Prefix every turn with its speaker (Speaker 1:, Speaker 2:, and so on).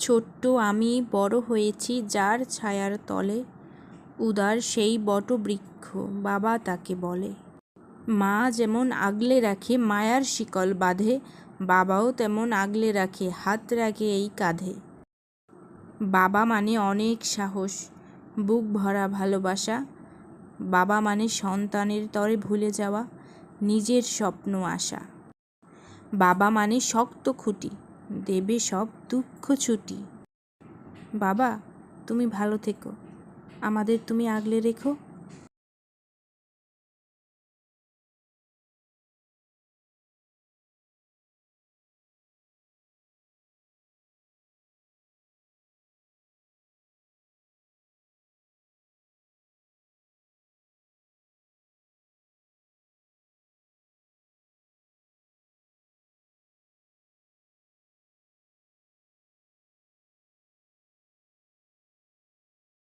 Speaker 1: ছোট্ট আমি বড় হয়েছি যার ছায়ার তলে। উদার সেই বটবৃক্ষ, বাবা তাকে বলে। মা যেমন আগলে রাখে, মায়ার শিকল বাঁধে। বাবাও তেমন আগলে রাখে, হাত রাখে এই কাঁধে। বাবা মানে অনেক সাহস, বুক ভরা ভালোবাসা। বাবা মানে সন্তানের তরে ভুলে যাওয়া, নিজের স্বপ্ন আশা। বাবা মানে শক্ত খুঁটি দেবে সব দুঃখ ছুটি। বাবা তুমি ভালো থেকো। আমাদের তুমি আগলে রেখো।